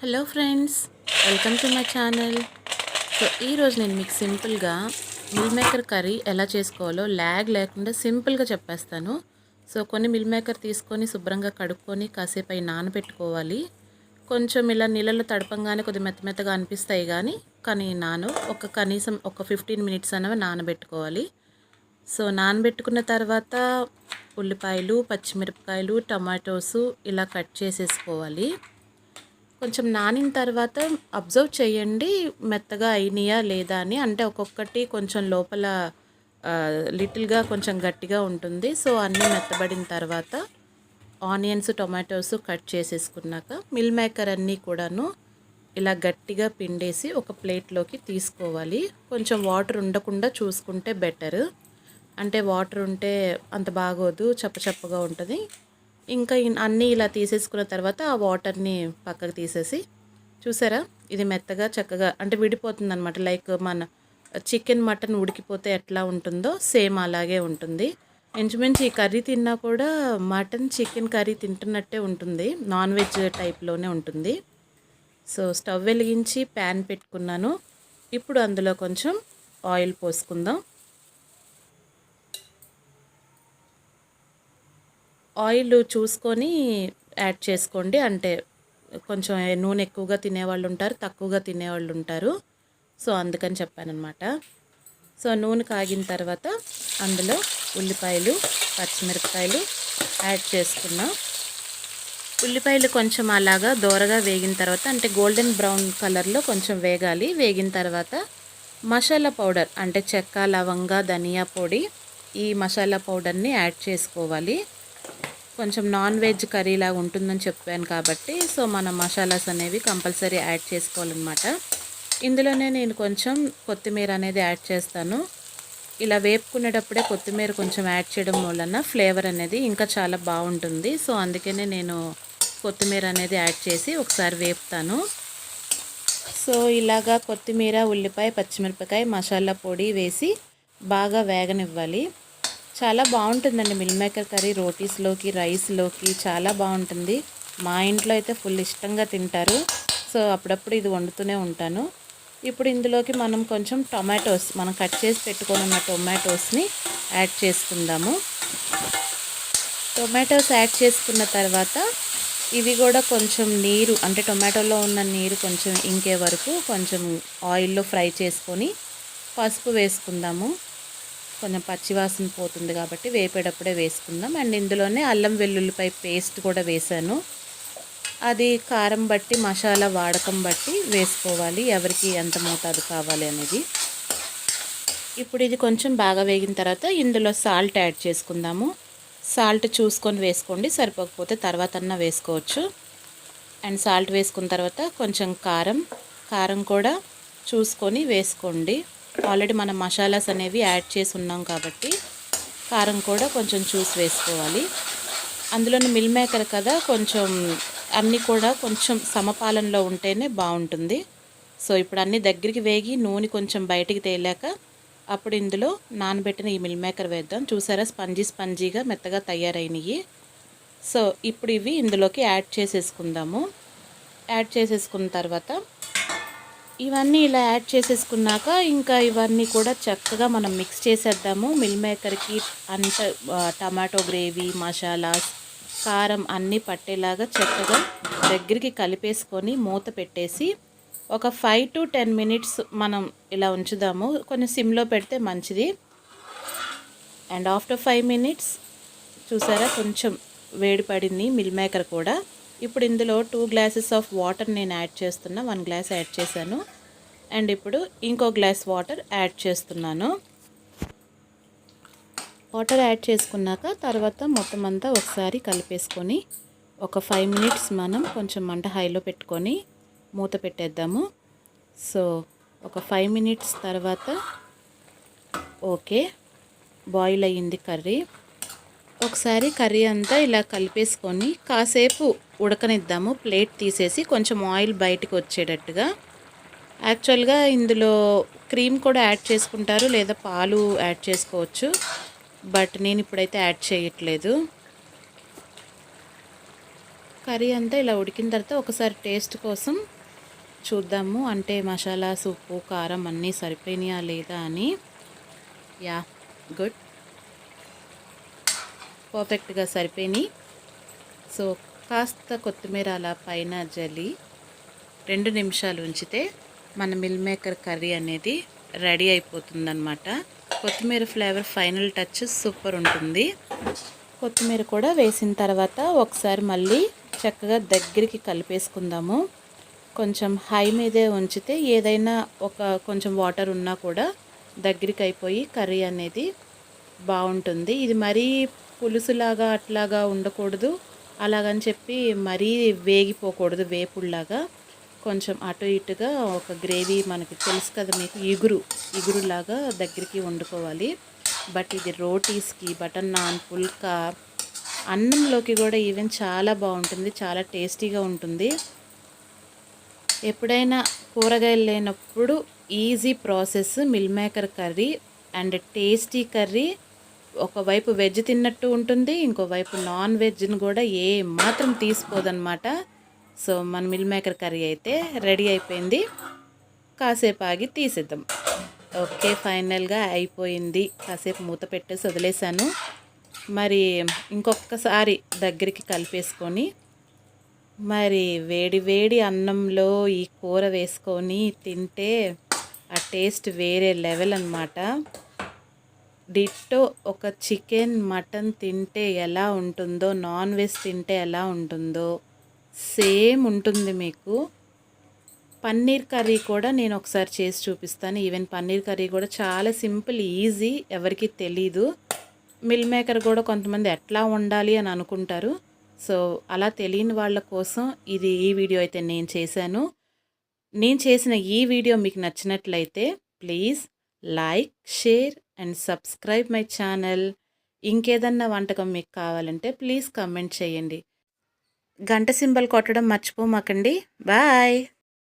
Hello friends welcome to my channel. So ఈరోజు నేను మీకు సింపుల్గా మిల్ మేకర్ కర్రీ ఎలా చేసుకోవాలో ల్యాగ్ లేకుండా సింపుల్గా చెప్పేస్తాను. సో కొన్ని మిల్ మేకర్ తీసుకొని శుభ్రంగా కడుక్కొని కాసేపు అవి నానబెట్టుకోవాలి. కొంచెం ఇలా నీళ్ళలో తడపంగానే కొద్దిగా మెత్త మెత్తగా అనిపిస్తాయి కానీ కానీ నాను ఒక కనీసం ఒక ఫిఫ్టీన్ మినిట్స్ అనేవి నానబెట్టుకోవాలి. సో నానబెట్టుకున్న తర్వాత ఉల్లిపాయలు పచ్చిమిరపకాయలు టమాటోసు ఇలా కట్ చేసేసుకోవాలి. కొంచెం నానిన తర్వాత అబ్జర్వ్ చేయండి మెత్తగా అయినాయా లేదా అని. అంటే ఒక్కొక్కటి కొంచెం లోపల లిటిల్గా కొంచెం గట్టిగా ఉంటుంది. సో అన్నీ మెత్తబడిన తర్వాత ఆనియన్స్ టొమాటోస్ కట్ చేసేసుకున్నాక మిల్ మేకర్ అన్నీ కూడాను ఇలా గట్టిగా పిండేసి ఒక ప్లేట్లోకి తీసుకోవాలి. కొంచెం వాటర్ ఉండకుండా చూసుకుంటే బెటర్. అంటే వాటర్ ఉంటే అంత బాగోదు చప్పచప్పగా ఉంటుంది. ఇంకా అన్నీ ఇలా తీసేసుకున్న తర్వాత ఆ వాటర్ని పక్కకు తీసేసి చూసారా? ఇది మెత్తగా చక్కగా అంటే విడిపోతుంది అనమాట లైక్ మన చికెన్ మటన్ ఉడికిపోతే ఎట్లా ఉంటుందో సేమ్ అలాగే ఉంటుంది. ఇంచుమించు ఈ కర్రీ తిన్నా కూడా మటన్ చికెన్ కర్రీ తింటున్నట్టే ఉంటుంది. నాన్ వెజ్ టైప్లోనే ఉంటుంది. సో స్టవ్ వెలిగించి ప్యాన్ పెట్టుకున్నాను. ఇప్పుడు అందులో కొంచెం ఆయిల్ పోసుకుందాం. ఆయిల్ చూసుకొని యాడ్ చేసుకోండి. అంటే కొంచెం నూనె ఎక్కువగా తినేవాళ్ళు ఉంటారు తక్కువగా తినేవాళ్ళు ఉంటారు. సో అందుకని చెప్పానమాట సో నూనె కాగిన తర్వాత అందులో ఉల్లిపాయలు పచ్చిమిరపకాయలు యాడ్ చేసుకున్నాం. ఉల్లిపాయలు కొంచెం అలాగా దోరగా వేగిన తర్వాత అంటే గోల్డెన్ బ్రౌన్ కలర్లో కొంచెం వేగాలి. వేగిన తర్వాత మసాలా పౌడర్ అంటే చెక్క లవంగ ధనియా పొడి ఈ మసాలా పౌడర్ని యాడ్ చేసుకోవాలి. కొంచెం నాన్ వెజ్ కర్రీ లాగా ఉంటుందని చెప్పాను కాబట్టి సో మన మసాలాస్ అనేవి కంపల్సరీ యాడ్ చేసుకోవాలన్నమాట. ఇందులోనే నేను కొంచెం కొత్తిమీర అనేది యాడ్ చేస్తాను. ఇలా వేపుకునేటప్పుడే కొత్తిమీర కొంచెం యాడ్ చేయడం వలన ఫ్లేవర్ అనేది ఇంకా చాలా బాగుంటుంది. సో అందుకనే నేను కొత్తిమీర అనేది యాడ్ చేసి ఒకసారి వేపుతాను. సో ఇలాగా కొత్తిమీర ఉల్లిపాయ పచ్చిమిరపకాయ మసాలా పొడి వేసి బాగా వేగనివ్వాలి. చాలా బాగుంటుందండి మిల్ మేకర్ కర్రీ రోటీస్లోకి రైస్లోకి చాలా బాగుంటుంది. మా ఇంట్లో అయితే ఫుల్ ఇష్టంగా తింటారు. సో అప్పుడప్పుడు ఇది వండుతూనే ఉంటాను. ఇప్పుడు ఇందులోకి మనం కొంచెం టొమాటోస్ మనం కట్ చేసి పెట్టుకొని ఉన్న టొమాటోస్ని యాడ్ చేసుకుందాము. టొమాటోస్ యాడ్ చేసుకున్న తర్వాత ఇవి కూడా కొంచెం నీరు అంటే టొమాటోలో ఉన్న నీరు కొంచెం ఇంకే వరకు కొంచెం ఆయిల్లో ఫ్రై చేసుకొని పసుపు వేసుకుందాము. కొంచెం పచ్చివాసన పోతుంది కాబట్టి వేపేటప్పుడే వేసుకుందాం. అండ్ ఇందులోనే అల్లం వెల్లుల్లిపై పేస్ట్ కూడా వేసాను. అది కారం బట్టి మసాలా వాడకం బట్టి వేసుకోవాలి. ఎవరికి ఎంత మోతాదు కావాలి అనేది. ఇప్పుడు ఇది కొంచెం బాగా వేగిన తర్వాత ఇందులో సాల్ట్ యాడ్ చేసుకుందాము. సాల్ట్ చూసుకొని వేసుకోండి. సరిపోకపోతే తర్వాత అన్నా వేసుకోవచ్చు. అండ్ సాల్ట్ వేసుకున్న తర్వాత కొంచెం కారం కారం కూడా చూసుకొని వేసుకోండి. ఆల్రెడీ మనం మసాలాస్ అనేవి యాడ్ చేసి ఉన్నాం కాబట్టి కారం కూడా కొంచెం చూసి వేసుకోవాలి. అందులోని మిల్ మేకర్ కదా కొంచెం అన్నీ కూడా కొంచెం సమపాలనలో ఉంటేనే బాగుంటుంది. సో ఇప్పుడు అన్నీ దగ్గరికి వేగి నూనె కొంచెం బయటికి తేలాక అప్పుడు ఇందులో నానబెట్టిన ఈ మిల్ మేకర్ వేద్దాం. చూసారా? స్పంజీ స్పంజీగా మెత్తగా తయారైనవి సో ఇప్పుడు ఇవి ఇందులోకి యాడ్ చేసేసుకుందాము. యాడ్ చేసేసుకున్న తర్వాత ఇవన్నీ ఇలా యాడ్ చేసేసుకున్నాక ఇంకా ఇవన్నీ కూడా చక్కగా మనం మిక్స్ చేసేద్దాము. మిల్ మేకర్కి అంత టమాటో గ్రేవీ మసాలాస్ కారం అన్నీ పట్టేలాగా చక్కగా దగ్గరికి కలిపేసుకొని మూత పెట్టేసి ఒక ఫైవ్ టు టెన్ మినిట్స్ మనం ఇలా ఉంచుదాము. కొంచెం సిమ్లో పెడితే మంచిది. అండ్ ఆఫ్టర్ ఫైవ్ మినిట్స్ చూసారా? కొంచెం వేడి పడింది మిల్ మేకర్ కూడా. ఇప్పుడు ఇందులో టూ గ్లాసెస్ ఆఫ్ వాటర్ నేను యాడ్ చేస్తున్నా. వన్ గ్లాస్ యాడ్ చేశాను. అండ్ ఇప్పుడు ఇంకో గ్లాస్ వాటర్ యాడ్ చేస్తున్నాను. వాటర్ యాడ్ చేసుకున్నాక తర్వాత మొత్తం అంతా ఒకసారి కలిపేసుకొని ఒక ఫైవ్ మినిట్స్ మనం కొంచెం మంట హైలో పెట్టుకొని మూత పెట్టేద్దాము. సో ఒక ఫైవ్ మినిట్స్ తర్వాత ఓకే బాయిల్ అయ్యింది కర్రీ. ఒకసారి కర్రీ అంతా ఇలా కలిపేసుకొని కాసేపు ఉడకనిద్దాము. ప్లేట్ తీసేసి కొంచెం ఆయిల్ బయటకు వచ్చేటట్టుగా. యాక్చువల్గా ఇందులో క్రీమ్ కూడా యాడ్ చేసుకుంటారు లేదా పాలు యాడ్ చేసుకోవచ్చు. బట్ నేను ఇప్పుడైతే యాడ్ చేయట్లేదు. కర్రీ అంతా ఇలా ఉడికిన తర్వాత ఒకసారి టేస్ట్ కోసం చూద్దాము. అంటే మసాలా సూపు కారం అన్నీ సరిపోయినాయా లేదా అని. Yeah good. పర్ఫెక్ట్గా సరిపోయినాయి. సో కాస్త కొత్తిమీర అలా పైన జల్లి రెండు నిమిషాలు ఉంచితే మన మిల్ మేకర్ కర్రీ అనేది రెడీ అయిపోతుందన్నమాట. కొత్తిమీర ఫ్లేవర్ ఫైనల్ టచ్ సూపర్ ఉంటుంది. కొత్తిమీర కూడా వేసిన తర్వాత ఒకసారి మళ్ళీ చక్కగా దగ్గరికి కలిపేసుకుందాము. కొంచెం హై మీదే ఉంచితే ఏదైనా ఒక కొంచెం వాటర్ ఉన్నా కూడా దగ్గరికి అయిపోయి కర్రీ అనేది బాగుంటుంది. ఇది మరీ పులుసులాగా అట్లాగా ఉండకూడదు. అలాగని చెప్పి మరీ వేగిపోకూడదు వేపుల్లాగా. కొంచెం అటు ఇటుగా ఒక గ్రేవీ మనకి తెలుసు కదా మీకు ఇగురు. ఇగురులాగా దగ్గరికి వండుకోవాలి. బట్ ఇది రోటీస్కి బటర్ నాన్ పుల్కా అన్నంలోకి కూడా ఈవెన్ చాలా బాగుంటుంది చాలా టేస్టీగా ఉంటుంది. ఎప్పుడైనా కూరగాయలు లేనప్పుడు easy process meal maker curry and tasty curry ఒకవైపు వెజ్ తిన్నట్టు ఉంటుంది ఇంకోవైపు నాన్ వెజ్ని కూడా ఏ మాత్రం తీసిపోదన్నమాట సో మన మిల్ మేకర్ కర్రీ అయితే రెడీ అయిపోయింది. కాసేపు ఆగి తీసేద్దాం. ఓకే ఫైనల్గా అయిపోయింది. కాసేపు మూత పెట్టేసి వదిలేసాను మరి ఇంకొకసారి దగ్గరికి కలిపేసుకొని మరి వేడి వేడి అన్నంలో ఈ కూర వేసుకొని తింటే ఆ టేస్ట్ వేరే లెవెల్ అనమాట డిట్టో ఒక చికెన్ మటన్ తింటే ఎలా ఉంటుందో నాన్ వెజ్ తింటే ఎలా ఉంటుందో సేమ్ ఉంటుంది మీకు. పన్నీర్ కర్రీ కూడా నేను ఒకసారి చేసి చూపిస్తాను. ఈవెన్ పన్నీర్ కర్రీ కూడా చాలా సింపుల్ ఈజీ ఎవరికి తెలీదు. మిల్ మేకర్ కూడా కొంతమంది ఎట్లా ఉండాలి అని అనుకుంటారు. సో అలా తెలియని వాళ్ళ కోసం ఇది ఈ వీడియో అయితే నేను చేశాను. నేను చేసిన ఈ వీడియో మీకు నచ్చినట్లయితే please like share and subscribe my channel. ఇంకేదన్నా వంటకం మీకు కావాలంటే ప్లీజ్ కమెంట్ చేయండి. గంట సింబల్ కొట్టడం మర్చిపోమాకండి. బాయ్.